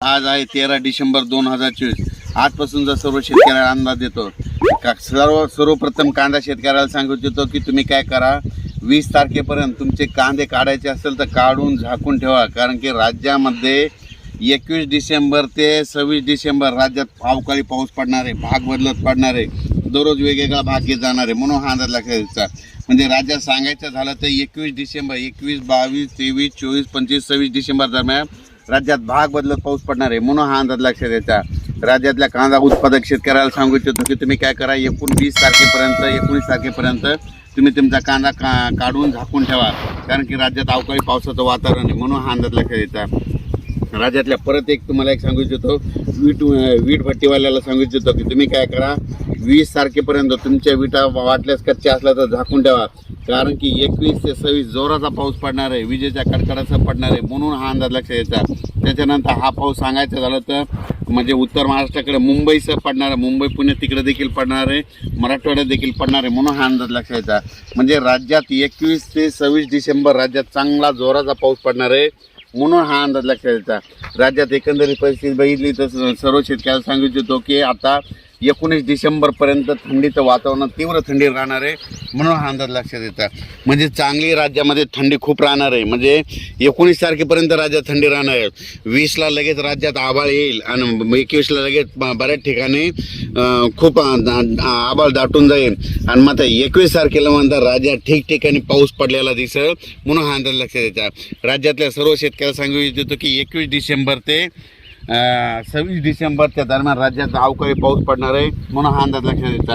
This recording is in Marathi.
आज आहे तेरा डिसेंबर दोन हजार चोवीस. आजपासूनचा सर्व शेतकऱ्याला अंदाज देतो का सर्व सर्वप्रथम कांदा शेतकऱ्याला सांगू इच्छितो की तुम्ही काय करा वीस तारखेपर्यंत तुमचे कांदे काढायचे असेल तर काढून झाकून ठेवा. कारण की राज्यामध्ये एकवीस डिसेंबर ते सव्वीस डिसेंबर राज्यात अवकाळी पाऊस पडणार आहे भाग बदलत पडणार आहे दररोज वेगवेगळा भाग घेत जाणार आहे म्हणून हा अंदाज लक्षात म्हणजे राज्यात सांगायचं झालं तर एकवीस डिसेंबर एकवीस बावीस तेवीस चोवीस पंचवीस सव्वीस डिसेंबर दरम्यान राज्यात भाग बदलत पाऊस पडणार आहे म्हणून हा अंदाज लक्षात द्यायचा राज्यातल्या कांदा उत्पादक शेतकऱ्याला सांगू इच्छितो की तुम्ही काय करा एकूण वीस तारखेपर्यंत एकोणीस तारखेपर्यंत तुम्ही तुमचा कांदा का काढून झाकून ठेवा. कारण की राज्यात अवकाळी पावसाचं वातावरण आहे म्हणून हा अंदाज लक्षात द्यायचा राज्यातल्या परत एक तुम्हाला एक सांगू इच्छितो. वीट वीट भट्टीवाल्याला सांगू इच्छितो की तुम्ही काय करा वीस तारखेपर्यंत तुमच्या विटा वाटल्यास कच्च्या असल्या तर झाकून ठेवा. कारण की एकवीस ते सव्वीस जोराचा पाऊस पडणार आहे विजेच्या कडकडाचा पडणार आहे म्हणून हा अंदाज लक्षात यायचा. त्याच्यानंतर हा पाऊस सांगायचा झालं तर म्हणजे उत्तर महाराष्ट्राकडे मुंबईसह पडणार आहे मुंबई पुणे तिकडे देखील पडणार आहे मराठवाड्यात देखील पडणार आहे म्हणून हा अंदाज लक्षात यायचा. म्हणजे राज्यात एकवीस ते सव्वीस डिसेंबर राज्यात चांगला जोराचा पाऊस पडणार आहे. म्हणून हा अंदाज लक्षात येतात राज्यात एकंदरीत परिस्थिती बघितली तर सर्व शेतकऱ्याला सांगू इच्छितो की आता एकोणीस डिसेंबरपर्यंत थंडीचं वातावरण तीव्र थंडी राहणार आहे म्हणून हा अंदाज लक्षात येतात म्हणजे चांगली राज्यामध्ये थंडी खूप राहणार आहे. म्हणजे एकोणीस तारखेपर्यंत राज्यात थंडी राहणार आहे. वीसला लगेच राज्यात आभाळ येईल आणि एकवीसला लगेच बऱ्याच ठिकाणी खूप आबाळ दा- आभाळ दाटून जाईल. आणि मग एकवीस तारखेला म्हणतात राज्यात ठिकठिकाणी पाऊस पडलेला दिसेल म्हणून हा अंदाज लक्षात येतात राज्यातल्या सर्व शेतकऱ्याला सांगू इच्छितो की एकवीस डिसेंबर ते सव्वीस डिसेंबरच्या दरम्यान राज्यात अवकाळी पाऊस पडणार आहे म्हणून हा अंदाज लक्षात येतात